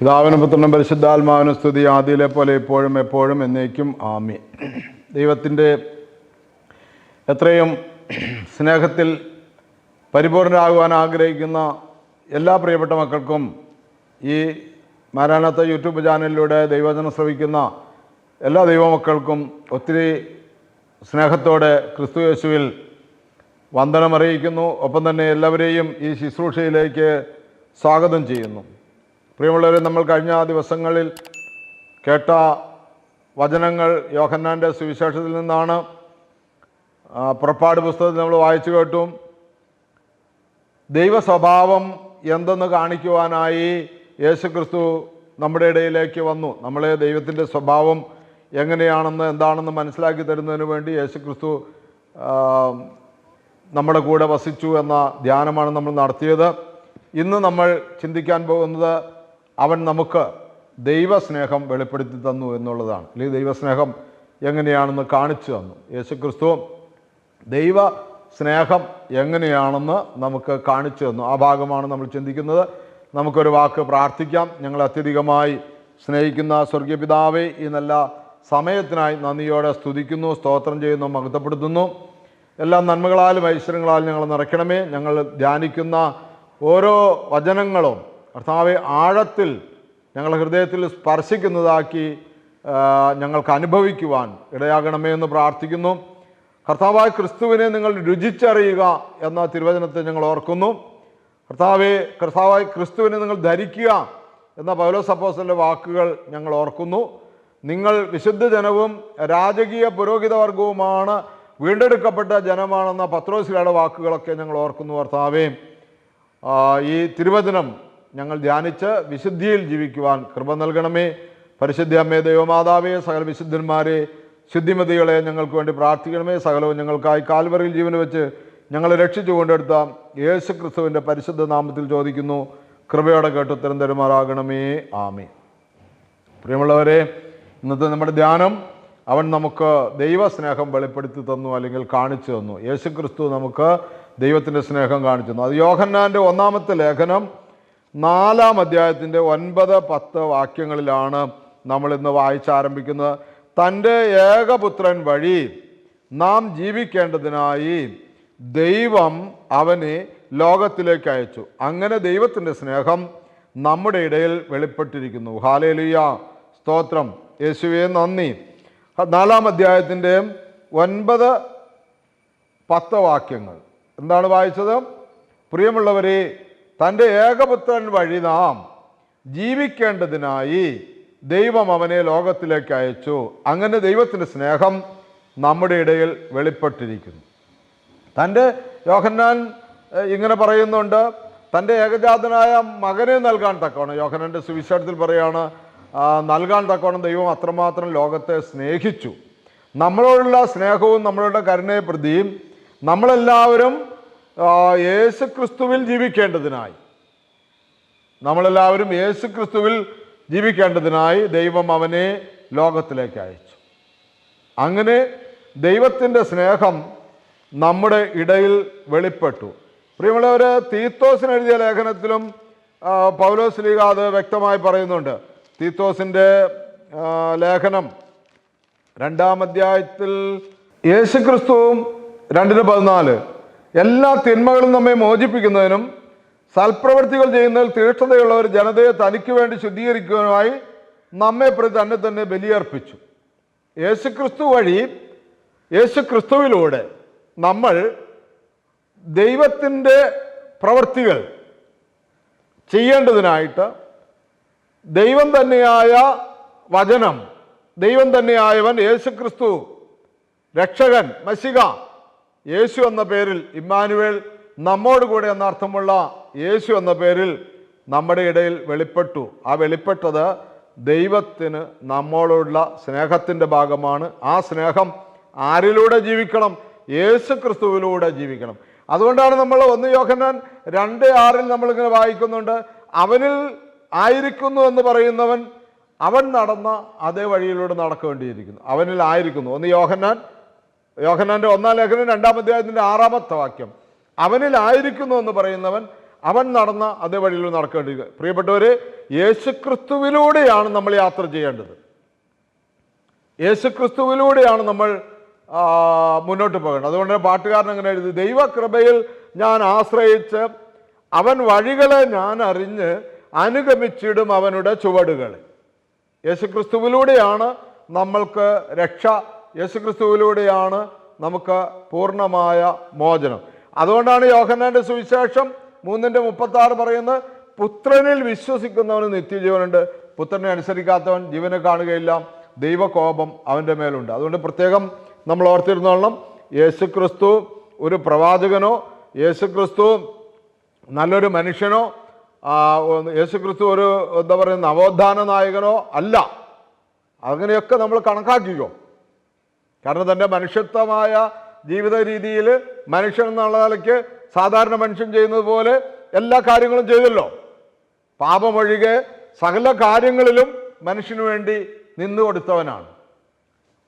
പിതാവിനും പുത്രനും പരിശുദ്ധാത്മാവിനും സ്തുതി. ആദ്യയിലെ പോലെ ഇപ്പോഴും എപ്പോഴും എന്നേക്കും ആമി ദൈവത്തിന്റെ എത്രയും സ്നേഹത്തിൽ പരിപൂർണരാകുവാൻ ആഗ്രഹിക്കുന്ന എല്ലാ പ്രിയപ്പെട്ട മക്കൾക്കും ഈ മാരാനത്ത യൂട്യൂബ് ചാനലിലൂടെ ദൈവജനം ശ്രവിക്കുന്ന എല്ലാ ദൈവമക്കൾക്കും ഒത്തിരി സ്നേഹത്തോടെ ക്രിസ്തു യേശുവിൽ വന്ദനമറിയിക്കുന്നു ഒപ്പം തന്നെ എല്ലാവരെയും ഈ ശുശ്രൂഷയിലേക്ക് സ്വാഗതം ചെയ്യുന്നു. പ്രിയമുള്ളവരെ നമ്മൾ കഴിഞ്ഞ ദിവസങ്ങളിൽ കേട്ട വചനങ്ങൾ യോഹന്നാന്റെ സുവിശേഷത്തിൽ നിന്നാണ്. പുറപ്പാട് പുസ്തകത്തിൽ നമ്മൾ വായിച്ചു കേട്ടു. ദൈവ സ്വഭാവം എന്തെന്ന് കാണിക്കുവാനായി യേശുക്രിസ്തു നമ്മുടെ ഇടയിലേക്ക് വന്നു. നമ്മളെ ദൈവത്തിന്റെ സ്വഭാവം എങ്ങനെയാണെന്ന് എന്താണെന്ന് മനസ്സിലാക്കി തരുന്നതിന് വേണ്ടി യേശുക്രിസ്തു ക്രിസ്തു നമ്മുടെ കൂടെ വസിച്ചു എന്ന ധ്യാനമാണ് നമ്മൾ നടത്തിയത്. ഇന്ന് നമ്മൾ ചിന്തിക്കാൻ പോകുന്നത് അവൻ നമുക്ക് ദൈവസ്നേഹം വെളിപ്പെടുത്തി തന്നു എന്നുള്ളതാണ്. അല്ലെങ്കിൽ ദൈവസ്നേഹം എങ്ങനെയാണെന്ന് കാണിച്ചു തന്നു. യേശുക്രിസ്തു ദൈവ സ്നേഹം എങ്ങനെയാണെന്ന് നമുക്ക് കാണിച്ചു തന്നു. ആ ഭാഗമാണ് നമ്മൾ ചിന്തിക്കുന്നത്. നമുക്കൊരു വാക്ക് പ്രാർത്ഥിക്കാം. ഞങ്ങൾ അത്യധികമായി സ്നേഹിക്കുന്ന സ്വർഗീയ പിതാവെ ഈ നല്ല സമയത്തിനായി നന്ദിയോടെ സ്തുതിക്കുന്നു സ്തോത്രം ചെയ്യുന്നു മഹത്വപ്പെടുത്തുന്നു. എല്ലാ നന്മകളാലും ഐശ്വര്യങ്ങളാലും ഞങ്ങൾ നിറയ്ക്കണമേ. ഞങ്ങൾ ധ്യാനിക്കുന്ന ഓരോ വചനങ്ങളും കർത്താവെ ആഴത്തിൽ ഞങ്ങളുടെ ഹൃദയത്തിൽ സ്പർശിക്കുന്നതാക്കി ഞങ്ങൾക്ക് അനുഭവിക്കുവാൻ ഇടയാകണമേ എന്ന് പ്രാർത്ഥിക്കുന്നു. കർത്താവായ ക്രിസ്തുവിനെ നിങ്ങൾ രുചിച്ചറിയുക എന്ന തിരുവചനത്തെ ഞങ്ങൾ ഓർക്കുന്നു. കർത്താവെ കർത്താവായ ക്രിസ്തുവിനെ നിങ്ങൾ ധരിക്കുക എന്ന പൗലോസ് അപ്പോസ്തലന്റെ വാക്കുകൾ ഞങ്ങൾ ഓർക്കുന്നു. നിങ്ങൾ വിശുദ്ധ ജനവും രാജകീയ പുരോഹിത വർഗവുമാണ് വീണ്ടെടുക്കപ്പെട്ട ജനമാണെന്ന പത്രോസിലയുടെ വാക്കുകളൊക്കെ ഞങ്ങൾ ഓർക്കുന്നു കർത്താവേ. ഈ തിരുവചനം ഞങ്ങൾ ധ്യാനിച്ച് വിശുദ്ധിയിൽ ജീവിക്കുവാൻ കൃപ നൽകണമേ. പരിശുദ്ധ അമ്മേ ദൈവമാതാവേ സകല വിശുദ്ധന്മാരെ ശുദ്ധിമതികളെ ഞങ്ങൾക്ക് വേണ്ടി പ്രാർത്ഥിക്കണമേ. സകലവും ഞങ്ങൾക്കായി കാൽവറിയിൽ ജീവന് വെച്ച് ഞങ്ങളെ രക്ഷിച്ചു കൊണ്ടെടുത്ത യേശു ക്രിസ്തുവിന്റെ പരിശുദ്ധ നാമത്തിൽ ചോദിക്കുന്നു. കൃപയോടെ കേട്ട് ഉത്തരം തരുമാറാകണമേ. ആമേ പ്രിയമുള്ളവരെ ഇന്നത്തെ നമ്മുടെ ധ്യാനം അവൻ നമുക്ക് ദൈവസ്നേഹം വെളിപ്പെടുത്തി തന്നു അല്ലെങ്കിൽ കാണിച്ചു തന്നു. യേശു ക്രിസ്തു നമുക്ക് ദൈവത്തിന്റെ സ്നേഹം കാണിച്ചു തന്നു. അത് യോഹന്നാന്റെ ഒന്നാമത്തെ ലേഖനം നാലാം അധ്യായത്തിന്റെ ഒൻപത് പത്ത് വാക്യങ്ങളിലാണ് നമ്മൾ ഇന്ന് വായിച്ചാരംഭിക്കുന്നത് തന്റെ ഏകപുത്രൻ വഴി നാം ജീവിക്കേണ്ടതിനായി ദൈവം അവനെ ലോകത്തിലേക്ക് അയച്ചു. അങ്ങനെ ദൈവത്തിന്റെ സ്നേഹം നമ്മുടെ ഇടയിൽ വെളിപ്പെട്ടിരിക്കുന്നു. ഹാലേലുയ. സ്തോത്രം. യേശുവേ നന്ദി. നാലാം അധ്യായത്തിന്റെ ഒൻപത് പത്ത് വാക്യങ്ങൾ. എന്താണ് വായിച്ചത്? പ്രിയമുള്ളവരെ തന്റെ ഏകപുത്രൻ വഴി നാം ജീവിക്കേണ്ടതിനായി ദൈവം അവനെ ലോകത്തിലേക്ക് അയച്ചു. അങ്ങനെ ദൈവത്തിന്റെ സ്നേഹം നമ്മുടെ ഇടയിൽ വെളിപ്പെട്ടിരിക്കുന്നു. തന്റെ യോഹന്നാൻ ഇങ്ങനെ പറയുന്നുണ്ട് തന്റെ ഏകജാതനായ മകനെ നൽകാൻ തക്കവണ്ണം. യോഹനന്റെ സുവിശേഷത്തിൽ പറയാണ് നൽകാൻ തക്കവണ്ണം ദൈവം അത്രമാത്രം ലോകത്തെ സ്നേഹിച്ചു. നമ്മളോടുള്ള സ്നേഹവും നമ്മളുടെ കരുണയെ പ്രതിയും നമ്മളെല്ലാവരും യേശു ക്രിസ്തുവിൽ ജീവിക്കേണ്ടതിനായി. നമ്മളെല്ലാവരും യേശു ക്രിസ്തുവിൽ ജീവിക്കേണ്ടതിനായി ദൈവം അവനെ ലോകത്തിലേക്ക് അയച്ചു. അങ്ങനെ ദൈവത്തിന്റെ സ്നേഹം നമ്മുടെ ഇടയിൽ വെളിപ്പെട്ടു. പ്രിയമുള്ളവർ തീത്തോസിന് എഴുതിയ ലേഖനത്തിലും പൗലോസ് ലീഗ അത് വ്യക്തമായി പറയുന്നുണ്ട്. തീത്തോസിന്റെ ലേഖനം രണ്ടാം അധ്യായത്തിൽ യേശുക്രിസ്തുവും രണ്ടിന് പതിനാല്. എല്ലാ തിന്മകളും നമ്മെ മോചിപ്പിക്കുന്നതിനും സൽപ്രവൃത്തികൾ ചെയ്യുന്നതിൽ തീക്ഷ്ണതയുള്ള ഒരു ജനതയെ തനിക്ക് വേണ്ടി ശുദ്ധീകരിക്കുവാനായി നമ്മെ പ്രതി തന്നെ തന്നെ ബലിയർപ്പിച്ചു. യേശുക്രിസ്തു വഴി യേശുക്രിസ്തുവിലൂടെ നമ്മൾ ദൈവത്തിന്റെ പ്രവൃത്തികൾ ചെയ്യേണ്ടതിനായിട്ട് ദൈവം തന്നെയായ വചനം ദൈവം തന്നെയായവൻ യേശുക്രിസ്തു രക്ഷകൻ മഷിക യേശു എന്ന പേരിൽ ഇമ്മാനുവേൽ നമ്മോട് കൂടെ എന്ന അർത്ഥമുള്ള യേശു എന്ന പേരിൽ നമ്മുടെ ഇടയിൽ വെളിപ്പെട്ടു. ആ വെളിപ്പെട്ടത് ദൈവത്തിന് നമ്മളോടുള്ള സ്നേഹത്തിന്റെ ഭാഗമാണ്. ആ സ്നേഹം ആരിലൂടെ ജീവിക്കണം? യേശു ക്രിസ്തുവിലൂടെ ജീവിക്കണം. അതുകൊണ്ടാണ് നമ്മൾ ഒന്ന് യോഹന്നാൻ രണ്ട് ആറിൽ നമ്മളിങ്ങനെ വായിക്കുന്നുണ്ട് അവനിൽ ആയിരിക്കുന്നു എന്ന് പറയുന്നവൻ അവൻ നടന്ന അതേ വഴിയിലൂടെ നടക്കേണ്ടിയിരിക്കുന്നു. അവനിൽ ആയിരിക്കുന്നു. ഒന്ന് യോഹന്നാൻ യോഹന്നാന്റെ ഒന്നാം ലേഖനം രണ്ടാം അധ്യായത്തിന്റെ ആറാമത്തെ വാക്യം. അവനിലായിരിക്കുന്നു എന്ന് പറയുന്നവൻ അവൻ നടന്ന അതേ വഴിയിൽ നടക്കേണ്ടത് പ്രിയപ്പെട്ടവര് യേശുക്രിസ്തുവിലൂടെയാണ് നമ്മൾ യാത്ര ചെയ്യേണ്ടത്. യേശുക്രിസ്തുവിലൂടെയാണ് നമ്മൾ മുന്നോട്ട് പോകേണ്ടത്. അതുകൊണ്ട് പാട്ടുകാരൻ അങ്ങനെ എഴുതി ദൈവകൃപയിൽ ഞാൻ ആശ്രയിച്ച് അവൻ വഴികളെ ഞാൻ അറിഞ്ഞ് അനുഗമിച്ചിടും അവനുടെ ചുവടുകൾ യേശുക്രിസ്തുവിലൂടെയാണ് നമ്മൾക്ക് രക്ഷ യേശുക്രിസ്തുവിലൂടെയാണ് നമുക്ക് പൂർണമായ മോചനം. അതുകൊണ്ടാണ് യോഹന്നാന്റെ സുവിശേഷം മൂന്നിന്റെ മുപ്പത്തി ആറ് പറയുന്നത് പുത്രനിൽ വിശ്വസിക്കുന്നവന് നിത്യജീവനുണ്ട്. പുത്രനെ അനുസരിക്കാത്തവൻ ജീവനെ കാണുകയില്ല. ദൈവകോപം അവന്റെ മേലുണ്ട്. അതുകൊണ്ട് പ്രത്യേകം നമ്മൾ ഓർത്തിരുന്നോളണം യേശുക്രിസ്തു ഒരു പ്രവാചകനോ യേശുക്രിസ്തു നല്ലൊരു മനുഷ്യനോ യേശുക്രിസ്തു ഒരു എന്താ പറയുക നവോത്ഥാന നായകനോ അല്ല. അങ്ങനെയൊക്കെ നമ്മൾ കണക്കാക്കിക്കോ. കാരണം തന്റെ മനുഷ്യത്വമായ ജീവിത രീതിയിൽ മനുഷ്യൻ എന്നുള്ള നിലയ്ക്ക് സാധാരണ മനുഷ്യൻ ചെയ്യുന്നത് പോലെ എല്ലാ കാര്യങ്ങളും ചെയ്തല്ലോ. പാപമൊഴികെ സകല കാര്യങ്ങളിലും മനുഷ്യനു വേണ്ടി നിന്നു കൊടുത്തവനാണ്.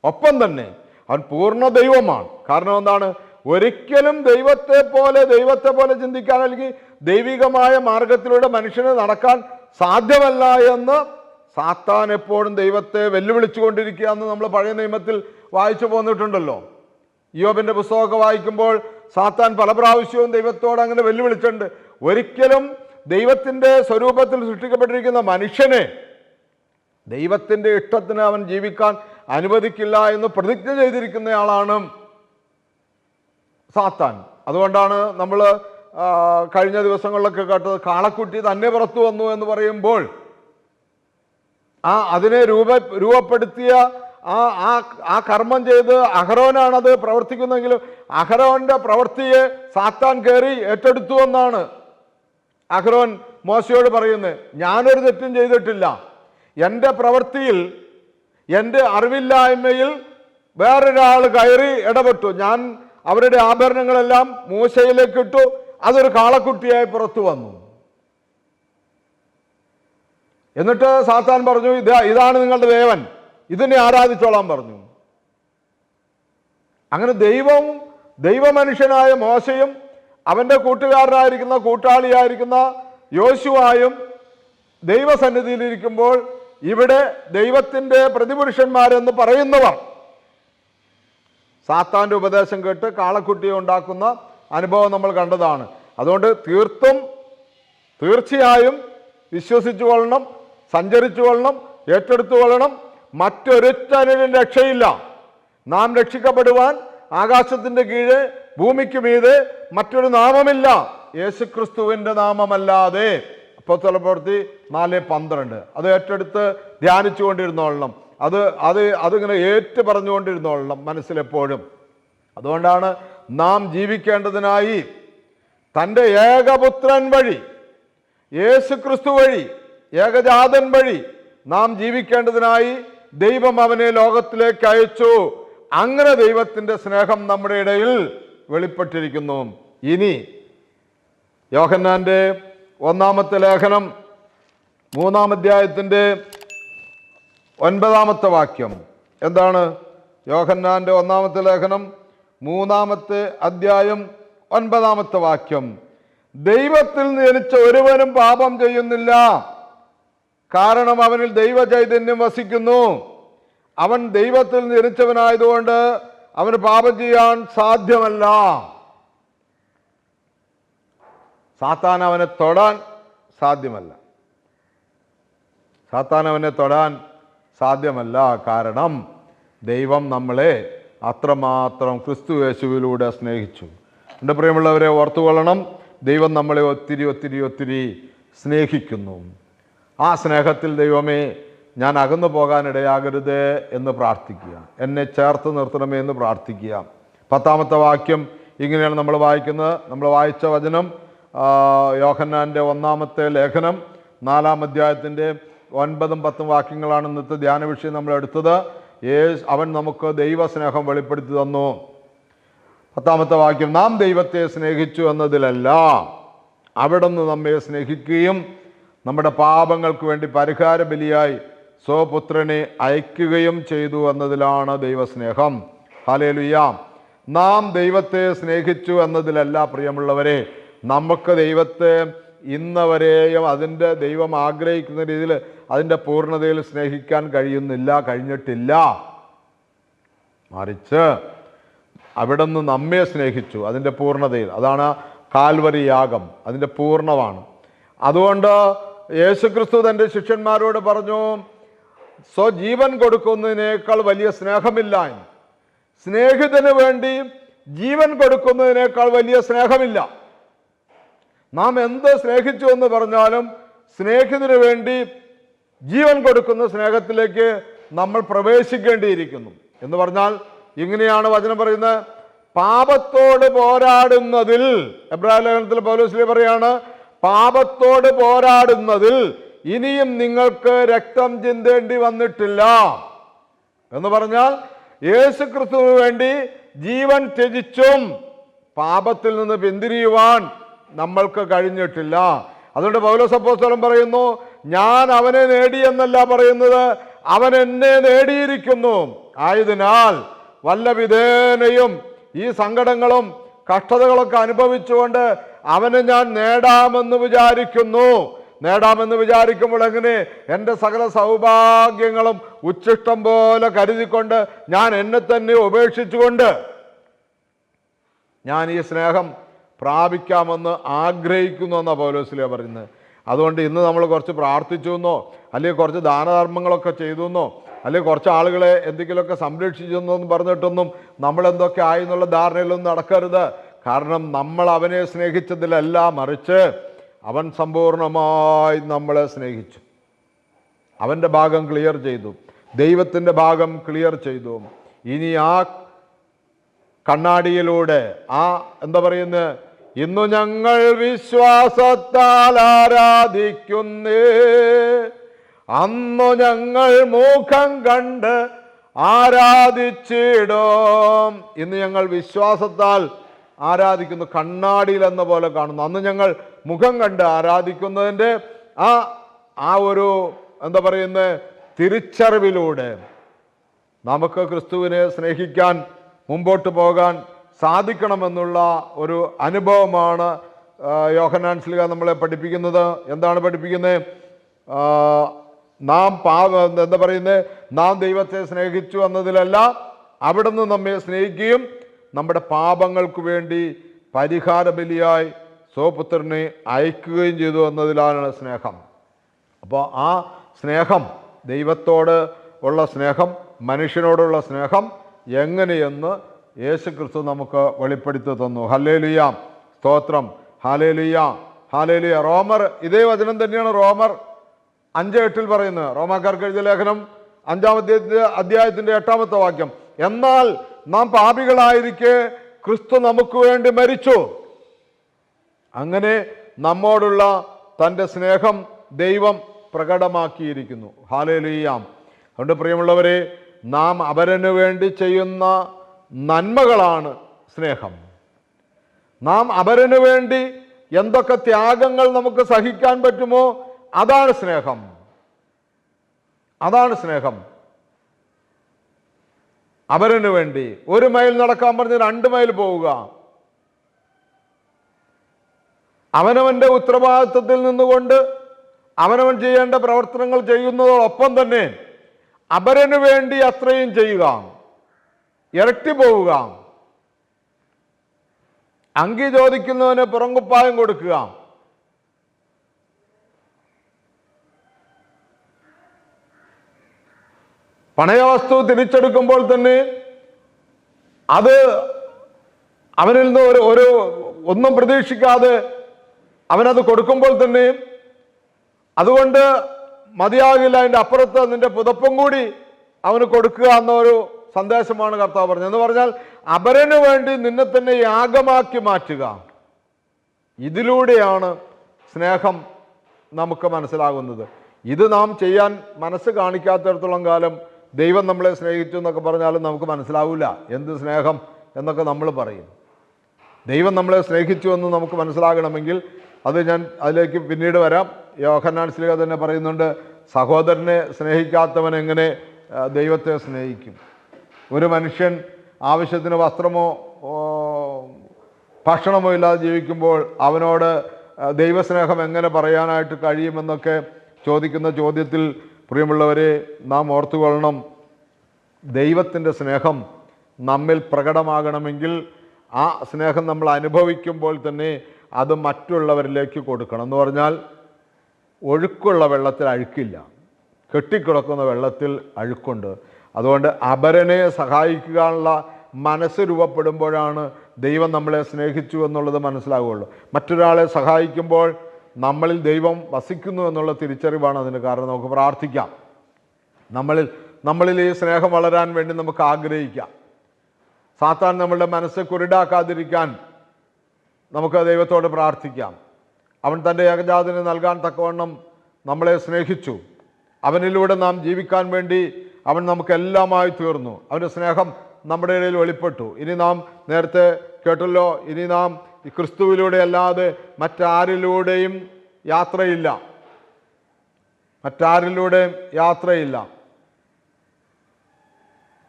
ഒപ്പം തന്നെ അവൻ പൂർണ ദൈവമാണ്. കാരണം എന്താണ്? ഒരിക്കലും ദൈവത്തെ പോലെ ദൈവത്തെ പോലെ ചിന്തിക്കാൻ അല്ലെങ്കിൽ ദൈവികമായ മാർഗത്തിലൂടെ മനുഷ്യന് നടക്കാൻ സാധ്യമല്ല എന്ന് സാത്താൻ എപ്പോഴും ദൈവത്തെ വെല്ലുവിളിച്ചുകൊണ്ടിരിക്കുക എന്ന് നമ്മൾ പഴയ നിയമത്തിൽ വായിച്ചു പോന്നിട്ടുണ്ടല്ലോ. യോബിന്റെ പുസ്തകമൊക്കെ വായിക്കുമ്പോൾ സാത്താൻ പല പ്രാവശ്യവും ദൈവത്തോട് അങ്ങനെ വെല്ലുവിളിച്ചിട്ടുണ്ട്. ഒരിക്കലും ദൈവത്തിന്റെ സ്വരൂപത്തിൽ സൃഷ്ടിക്കപ്പെട്ടിരിക്കുന്ന മനുഷ്യനെ ദൈവത്തിന്റെ ഇഷ്ടത്തിന് അവൻ ജീവിക്കാൻ അനുവദിക്കില്ല എന്ന് പ്രതിജ്ഞ ചെയ്തിരിക്കുന്നയാളാണ് സാത്താൻ. അതുകൊണ്ടാണ് നമ്മൾ കഴിഞ്ഞ ദിവസങ്ങളിലൊക്കെ കേട്ടത് കാളക്കുട്ടി തന്നെ പുറത്തു വന്നു എന്ന് പറയുമ്പോൾ ആ അതിനെ രൂപ രൂപപ്പെടുത്തിയ ആ ആ ആ കർമ്മം ചെയ്ത് അഹരോനാണത് പ്രവർത്തിക്കുന്നതെങ്കിലും അഹരോന്റെ പ്രവൃത്തിയെ സാത്താൻ കയറി ഏറ്റെടുത്തു എന്നാണ് അഹ്റോൻ മോശയോട് പറയുന്നത്. ഞാനൊരു തെറ്റും ചെയ്തിട്ടില്ല. എന്റെ പ്രവൃത്തിയിൽ എന്റെ അറിവില്ലായ്മയിൽ വേറൊരാൾ കയറി ഇടപെട്ടു. ഞാൻ അവരുടെ ആഭരണങ്ങളെല്ലാം മൂശയിലേക്ക് ഇട്ടു. അതൊരു കാളക്കുട്ടിയായി പുറത്തു വന്നു. എന്നിട്ട് സാത്താൻ പറഞ്ഞു ഇതാ ഇതാണ് നിങ്ങളുടെ ദേവൻ. ഇതിനെ ആരാധിച്ചോളാൻ പറഞ്ഞു. അങ്ങനെ ദൈവവും ദൈവമനുഷ്യനായ മോശയും അവന്റെ കൂട്ടുകാരനായിരിക്കുന്ന കൂട്ടാളിയായിരിക്കുന്ന യോശുവായും ദൈവസന്നിധിയിലിരിക്കുമ്പോൾ ഇവിടെ ദൈവത്തിന്റെ പ്രതിപുരുഷന്മാരെന്ന് പറയുന്നവർ. സാത്താന്റെ ഉപദേശം കേട്ട് കാളക്കുട്ടിയെ ഉണ്ടാക്കുന്ന അനുഭവം നമ്മൾ കണ്ടതാണ്. അതുകൊണ്ട് തീർത്തും തീർച്ചയായും വിശ്വസിച്ചു കൊള്ളണം സഞ്ചരിച്ചു കൊള്ളണം ഏറ്റെടുത്തു കൊള്ളണം. മറ്റൊരുത്തനും രക്ഷയില്ല. നാം രക്ഷിക്കപ്പെടുവാൻ ആകാശത്തിന്റെ കീഴ് ഭൂമിക്ക് മീതെ മറ്റൊരു നാമമില്ല. യേശുക്രിസ്തുവിന്റെ നാമമല്ലാതെ. അപ്പോസ്തല പ്രവൃത്തി നാല് പന്ത്രണ്ട്. അത് ഏറ്റെടുത്ത് ധ്യാനിച്ചു കൊണ്ടിരുന്നോളണം. അത് അത് അതിങ്ങനെ ഏറ്റു പറഞ്ഞുകൊണ്ടിരുന്നോളണം മനസ്സിലെപ്പോഴും. അതുകൊണ്ടാണ് നാം ജീവിക്കേണ്ടതിനായി തന്റെ ഏകപുത്രൻ വഴി യേശു ക്രിസ്തു വഴി ഏകജാതൻ വഴി നാം ജീവിക്കേണ്ടതിനായി ദൈവം അവനെ ലോകത്തിലേക്ക് അയച്ചു. അങ്ങനെ ദൈവത്തിന്റെ സ്നേഹം നമ്മുടെ ഇടയിൽ വെളിപ്പെട്ടിരിക്കുന്നു. ഇനി യോഹന്നാന്റെ ഒന്നാമത്തെ ലേഖനം മൂന്നാം അധ്യായത്തിന്റെ ഒൻപതാമത്തെ വാക്യം. എന്താണ് യോഹന്നാന്റെ ഒന്നാമത്തെ ലേഖനം മൂന്നാമത്തെ അധ്യായം ഒൻപതാമത്തെ വാക്യം. ദൈവത്തിൽ നിന്ന് ജനിച്ച ഒരുവനും പാപം ചെയ്യുന്നില്ല. കാരണം അവനിൽ ദൈവ ദൈവചൈതന്യം വസിക്കുന്നു. അവൻ ദൈവത്തിൽ ജനിച്ചവനായതുകൊണ്ട് അവന് പാപം ചെയ്യാൻ സാധ്യമല്ല. സാത്താൻ അവനെ തൊടാൻ സാധ്യമല്ല. സാത്താൻ അവനെ തൊടാൻ സാധ്യമല്ല. കാരണം ദൈവം നമ്മളെ അത്രമാത്രം ക്രിസ്തു യേശുവിലൂടെ സ്നേഹിച്ചു. എന്റെ പ്രിയമുള്ളവരെ ഓർത്തുകൊള്ളണം. ദൈവം നമ്മളെ ഒത്തിരി ഒത്തിരി ഒത്തിരി സ്നേഹിക്കുന്നു. ആ സ്നേഹത്തിൽ ദൈവമേ ഞാൻ അകന്നു പോകാനിടയാകരുത് എന്ന് പ്രാർത്ഥിക്കുക. എന്നെ ചേർത്ത് നിർത്തണമേ എന്ന് പ്രാർത്ഥിക്കുക. പത്താമത്തെ വാക്യം ഇങ്ങനെയാണ് നമ്മൾ വായിക്കുന്നത്. നമ്മൾ വായിച്ച വചനം യോഹന്നാന്റെ ഒന്നാമത്തെ ലേഖനം നാലാം അധ്യായത്തിന്റെ ഒൻപതും പത്തും വാക്യങ്ങളാണ് ഇന്നത്തെ ധ്യാന വിഷയം നമ്മൾ എടുത്തത്. ഏ അവൻ നമുക്ക് ദൈവസ്നേഹം വെളിപ്പെടുത്തി തന്നു. പത്താമത്തെ വാക്യം നാം ദൈവത്തെ സ്നേഹിച്ചു എന്നതിലല്ല അവിടുന്ന് നമ്മെ സ്നേഹിക്കുകയും നമ്മുടെ പാപങ്ങൾക്ക് വേണ്ടി പരിഹാര ബലിയായി സ്വപുത്രനെ അയക്കുകയും ചെയ്തു എന്നതിലാണ് ദൈവസ്നേഹം. ഹലേലുയാം നാം ദൈവത്തെ സ്നേഹിച്ചു എന്നതിലല്ല പ്രിയമുള്ളവരെ നമുക്ക് ദൈവത്തെ ഇന്നവരെയും അതിന്റെ ദൈവം ആഗ്രഹിക്കുന്ന രീതിയിൽ അതിന്റെ പൂർണതയിൽ സ്നേഹിക്കാൻ കഴിയുന്നില്ല കഴിഞ്ഞിട്ടില്ല. മറിച്ച് അവിടെ നിന്ന് നമ്മെ സ്നേഹിച്ചു അതിന്റെ പൂർണതയിൽ. അതാണ് കാൽവരി യാഗം അതിന്റെ പൂർണമാണ്. അതുകൊണ്ട് യേശുക്രിസ്തു തന്റെ ശിഷ്യന്മാരോട് പറഞ്ഞു സ്വജീവൻ കൊടുക്കുന്നതിനേക്കാൾ വലിയ സ്നേഹമില്ല സ്നേഹിതന് വേണ്ടി ജീവൻ കൊടുക്കുന്നതിനേക്കാൾ വലിയ സ്നേഹമില്ല. നാം എന്ത് സ്നേഹിച്ചു എന്ന് പറഞ്ഞാലും സ്നേഹിതന് വേണ്ടി ജീവൻ കൊടുക്കുന്ന സ്നേഹത്തിലേക്ക് നമ്മൾ പ്രവേശിക്കേണ്ടിയിരിക്കുന്നു. എന്ന് പറഞ്ഞാൽ ഇങ്ങനെയാണ് വചനം പറയുന്നത്. പാപത്തോട് പോരാടുന്നതിൽ എബ്രാഹിം ലേഖനത്തിൽ പൗലോസ്ലി പറയാണ് പാപത്തോട് പോരാടുന്നതിൽ ഇനിയും നിങ്ങൾക്ക് രക്തം ചിന്തേണ്ടി വന്നിട്ടില്ല. എന്ന് പറഞ്ഞാൽ യേശു ക്രിസ്തുവിന് വേണ്ടി ജീവൻ ത്യജിച്ചും പാപത്തിൽ നിന്ന് പിന്തിരിയുവാൻ നമ്മൾക്ക് കഴിഞ്ഞിട്ടില്ല. അതുകൊണ്ട് പൗലോസപ്പോസ്തലം പറയുന്നു ഞാൻ അവനെ നേടി എന്നല്ല പറയുന്നത് അവൻ എന്നെ നേടിയിരിക്കുന്നു. ആയതിനാൽ വല്ല വിധേനയും ഈ സങ്കടങ്ങളും കഷ്ടതകളൊക്കെ അനുഭവിച്ചുകൊണ്ട് അവനെ ഞാൻ നേടാമെന്ന് വിചാരിക്കുന്നു. നേടാമെന്ന് വിചാരിക്കുമ്പോൾ എങ്ങനെ? എന്റെ സകല സൗഭാഗ്യങ്ങളും ഉച്ഛിഷ്ടം പോലെ കരുതിക്കൊണ്ട് ഞാൻ എന്നെ തന്നെ ഉപേക്ഷിച്ചുകൊണ്ട്. ഞാൻ ഈ സ്നേഹം പ്രാപിക്കാമെന്ന് ആഗ്രഹിക്കുന്നു എന്നാണ് പൗലോസിലെ പറയുന്നത്. അതുകൊണ്ട് ഇന്ന് നമ്മൾ കുറച്ച് പ്രാർത്ഥിച്ചു എന്നോ അല്ലെങ്കിൽ കുറച്ച് ദാനധർമ്മങ്ങളൊക്കെ ചെയ്തു എന്നോ അല്ലെങ്കിൽ കുറച്ച് ആളുകളെ എന്തെങ്കിലുമൊക്കെ സംരക്ഷിച്ചു എന്നോ എന്ന് പറഞ്ഞിട്ടൊന്നും നമ്മളെന്തൊക്കെ ആയി എന്നുള്ള ധാരണയിലൊന്നും നടക്കരുത്. കാരണം നമ്മൾ അവനെ സ്നേഹിച്ചതിലല്ല മറിച്ച് അവൻ സമ്പൂർണമായി നമ്മളെ സ്നേഹിച്ചു. അവന്റെ ഭാഗം ക്ലിയർ ചെയ്തു. ദൈവത്തിന്റെ ഭാഗം ക്ലിയർ ചെയ്തു. ഇനി ആ കണ്ണാടിയിലൂടെ ആ എന്താ പറയുന്നത് ഇന്നു ഞങ്ങൾ വിശ്വാസത്താൽ ആരാധിക്കുന്നേ. അന്നു ഞങ്ങൾ മുഖം കണ്ട് ആരാധിച്ചിടും. ഇന്ന് ഞങ്ങൾ വിശ്വാസത്താൽ ആരാധിക്കുന്നു. കണ്ണാടിയിൽ എന്ന പോലെ കാണുന്നു. അന്ന് ഞങ്ങൾ മുഖം കണ്ട് ആരാധിക്കുന്നതിന്റെ ആ ആ ഒരു എന്താ പറയുന്ന തിരിച്ചറിവിലൂടെ നമുക്ക് ക്രിസ്തുവിനെ സ്നേഹിക്കാൻ മുമ്പോട്ട് പോകാൻ സാധിക്കണമെന്നുള്ള ഒരു അനുഭവമാണ് യോഹനാൻ സ്ലിഹ നമ്മളെ പഠിപ്പിക്കുന്നത്. എന്താണ് പഠിപ്പിക്കുന്നത് നാം പാവ എന്താ പറയുന്നത് നാം ദൈവത്തെ സ്നേഹിച്ചു എന്നതിലല്ല അവിടുന്ന് നമ്മെ സ്നേഹിക്കുകയും നമ്മുടെ പാപങ്ങൾക്ക് വേണ്ടി പരിഹാര ബലിയായി സ്വപുത്രനെ അയക്കുകയും ചെയ്തു എന്നതിലാണ് സ്നേഹം. അപ്പോൾ ആ സ്നേഹം ദൈവത്തോട് ഉള്ള സ്നേഹം മനുഷ്യനോടുള്ള സ്നേഹം എങ്ങനെയെന്ന് യേശു ക്രിസ്തു നമുക്ക് വെളിപ്പെടുത്തി തന്നു. ഹല്ലേലുയ. സ്തോത്രം. ഹാലേലുയ ഹാലേലുയ റോമർ ഇതേ വചനം തന്നെയാണ് റോമർ അഞ്ച് എട്ടിൽ പറയുന്നത്. റോമാക്കാർക്ക് എഴുതിയ ലേഖനം അഞ്ചാമത്തെ അധ്യായത്തിന്റെ എട്ടാമത്തെ വാക്യം. എന്നാൽ നാം പാപികളായിരിക്കെ ക്രിസ്തു നമുക്ക് വേണ്ടി മരിച്ചു. അങ്ങനെ നമ്മോടുള്ള തന്റെ സ്നേഹം ദൈവം പ്രകടമാക്കിയിരിക്കുന്നു. ഹാലേലിയാം. അതുകൊണ്ട് പ്രിയമുള്ളവരെ നാം അവരനു വേണ്ടി ചെയ്യുന്ന നന്മകളാണ് സ്നേഹം. നാം അവരനു വേണ്ടി എന്തൊക്കെ ത്യാഗങ്ങൾ നമുക്ക് സഹിക്കാൻ പറ്റുമോ? അതാണ് സ്നേഹം. അതാണ് സ്നേഹം. അവരന് വേണ്ടി ഒരു മൈൽ നടക്കാൻ പറഞ്ഞ് രണ്ട് മൈൽ പോവുക. അവനവന്റെ ഉത്തരവാദിത്വത്തിൽ നിന്നുകൊണ്ട് അവനവൻ ചെയ്യേണ്ട പ്രവർത്തനങ്ങൾ ചെയ്യുന്നതോടൊപ്പം തന്നെ അവരനു വേണ്ടി അത്രയും ചെയ്യുക. ഇരട്ടി പോവുക. അങ്കി ചോദിക്കുന്നവന് പുറങ്കുപ്പായം കൊടുക്കുക. പണയവസ്തു തിരിച്ചെടുക്കുമ്പോൾ തന്നെ അത് അവനിൽ നിന്ന് ഒരു ഒരു ഒന്നും പ്രതീക്ഷിക്കാതെ അവനത് കൊടുക്കുമ്പോൾ തന്നെ അതുകൊണ്ട് മതിയാകില്ല അതിന്റെ അപ്പുറത്ത് നിന്റെ പുതപ്പും കൂടി അവന് കൊടുക്കുക എന്നൊരു സന്ദേശമാണ് കർത്താവ് പറഞ്ഞത്. എന്ന് പറഞ്ഞാൽ അപരന് വേണ്ടി നിന്നെ തന്നെ യാഗമാക്കി മാറ്റുക. ഇതിലൂടെയാണ് സ്നേഹം നമുക്ക് മനസ്സിലാകുന്നത്. ഇത് നാം ചെയ്യാൻ മനസ്സ് കാണിക്കാത്തിടത്തോളം കാലം ദൈവം നമ്മളെ സ്നേഹിച്ചു എന്നൊക്കെ പറഞ്ഞാലും നമുക്ക് മനസ്സിലാവില്ല എന്ത് സ്നേഹം എന്നൊക്കെ നമ്മൾ പറയും. ദൈവം നമ്മളെ സ്നേഹിച്ചു എന്ന് നമുക്ക് മനസ്സിലാകണമെങ്കിൽ അത് ഞാൻ അതിലേക്ക് പിന്നീട് വരാം. യോഹന്നാൻ സ്ലിഹ തന്നെ പറയുന്നുണ്ട് സഹോദരനെ സ്നേഹിക്കാത്തവൻ എങ്ങനെ ദൈവത്തെ സ്നേഹിക്കും? ഒരു മനുഷ്യൻ ആവശ്യത്തിന് വസ്ത്രമോ ഭക്ഷണമോ ഇല്ലാതെ ജീവിക്കുമ്പോൾ അവനോട് ദൈവസ്നേഹം എങ്ങനെ പറയാനായിട്ട് കഴിയുമെന്നൊക്കെ ചോദിക്കുന്ന ചോദ്യത്തിൽ പ്രിയമുള്ളവരെ നാം ഓർത്തുകൊള്ളണം ദൈവത്തിന്റെ സ്നേഹം നമ്മിൽ പ്രകടമാകണമെങ്കിൽ ആ സ്നേഹം നമ്മൾ അനുഭവിക്കുമ്പോൾ തന്നെ അത് മറ്റുള്ളവരിലേക്ക് കൊടുക്കണം. എന്ന് പറഞ്ഞാൽ ഒഴുക്കുള്ള വെള്ളത്തിൽ അഴുക്കില്ല. കെട്ടിക്കിടക്കുന്ന വെള്ളത്തിൽ അഴുക്കുണ്ട്. അതുകൊണ്ട് അപരനെ സഹായിക്കാനുള്ള മനസ്സ് രൂപപ്പെടുമ്പോഴാണ് ദൈവം നമ്മളെ സ്നേഹിച്ചു എന്നുള്ളത് മനസ്സിലാവുകയുള്ളൂ മറ്റൊരാളെ സഹായിക്കുമ്പോൾ നമ്മളിൽ ദൈവം വസിക്കുന്നു എന്നുള്ള തിരിച്ചറിവാണ് അതിന് കാരണം. നമുക്ക് പ്രാർത്ഥിക്കാം. നമ്മളിൽ നമ്മളിൽ ഈ സ്നേഹം വളരാൻ വേണ്ടി നമുക്ക് ആഗ്രഹിക്കാം. സാത്താൻ നമ്മളുടെ മനസ്സ് കുരുടാക്കാതിരിക്കാൻ നമുക്ക് ദൈവത്തോട് പ്രാർത്ഥിക്കാം. അവൻ തന്റെ ഏകജാതിന് നൽകാൻ തക്കവണ്ണം നമ്മളെ സ്നേഹിച്ചു. അവനിലൂടെ നാം ജീവിക്കാൻ വേണ്ടി അവൻ നമുക്കെല്ലാമായി തീർന്നു. അവന്റെ സ്നേഹം നമ്മുടെ ഇടയിൽ വെളിപ്പെട്ടു. ഇനി നാം നേരത്തെ കേട്ടല്ലോ ഇനി നാം ഈ ക്രിസ്തുവിലൂടെ അല്ലാതെ മറ്റാരിലൂടെയും യാത്രയില്ല. മറ്റാരിലൂടെയും യാത്രയില്ല.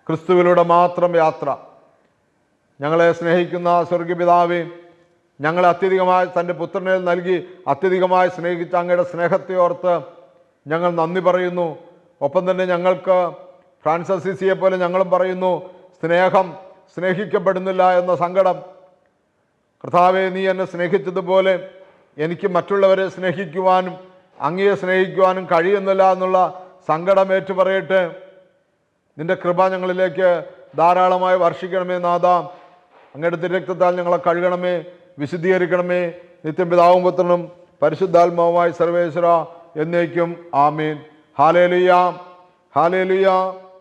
ക്രിസ്തുവിലൂടെ മാത്രം യാത്ര. ഞങ്ങളെ സ്നേഹിക്കുന്ന സ്വർഗപിതാവേ ഞങ്ങളെ അത്യധികമായി തന്റെ പുത്രനെ നൽകി അത്യധികമായി സ്നേഹിച്ച അങ്ങയുടെ സ്നേഹത്തെ ഓർത്ത് ഞങ്ങൾ നന്ദി പറയുന്നു. ഒപ്പം തന്നെ ഞങ്ങൾക്ക് ഫ്രാൻസിസിയെ പോലെ ഞങ്ങളും പറയുന്നു സ്നേഹം സ്നേഹിക്കപ്പെടുന്നില്ല എന്ന സങ്കടം കർത്താവെ നീ എന്നെ സ്നേഹിച്ചതുപോലെ എനിക്ക് മറ്റുള്ളവരെ സ്നേഹിക്കുവാനും അങ്ങയെ സ്നേഹിക്കുവാനും കഴിയുന്നില്ല എന്നുള്ള സങ്കടം ഏറ്റുപറയട്ടെ. നിന്റെ കൃപ ഞങ്ങളിലേക്ക് ധാരാളമായി വർഷിക്കണമേ നാഥ. അങ്ങയുടെ തിരക്തത്താൽ ഞങ്ങളെ കഴുകണമേ വിശുദ്ധീകരിക്കണമേ. നിത്യം പിതാവും പുത്രനും പരിശുദ്ധാത്മാവുമായി സർവേശ്വര എന്നേക്കും ആമീൻ. ഹാലേലുയ ഹാലേലുയ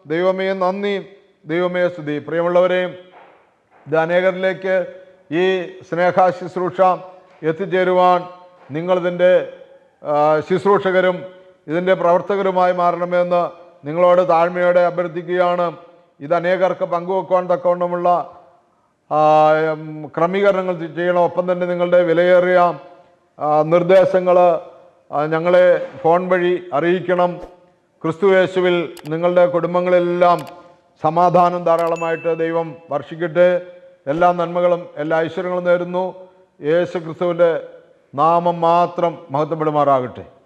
ദൈവമേ നന്ദി ദൈവമേ സ്തുതി. പ്രിയമുള്ളവരെ ഇത് അനേകരിലേക്ക് ഈ സ്നേഹ ശുശ്രൂഷ എത്തിച്ചേരുവാൻ നിങ്ങളിതിന്റെ ശുശ്രൂഷകരും ഇതിന്റെ പ്രവർത്തകരുമായി മാറണമെന്ന് നിങ്ങളോട് താഴ്മയോടെ അഭ്യർത്ഥിക്കുകയാണ്. ഇത് അനേകർക്ക് പങ്കുവെക്കുവാൻ തക്കവണ്ണമുള്ള ക്രമീകരണങ്ങൾ ചെയ്യണം. ഒപ്പം തന്നെ നിങ്ങളുടെ വിലയേറിയ നിർദ്ദേശങ്ങൾ ഞങ്ങളെ ഫോൺ വഴി അറിയിക്കണം. ക്രിസ്തു യേശുവിൽ നിങ്ങളുടെ കുടുംബങ്ങളിലെല്ലാം സമാധാനം ധാരാളമായിട്ട് ദൈവം വർഷിക്കട്ടെ. എല്ലാ നന്മകളും എല്ലാ ഐശ്വര്യങ്ങളും നേരുന്നു. യേശു ക്രിസ്തുവിന്റെ നാമം മാത്രം മഹത്വപ്പെടുമാറാകട്ടെ.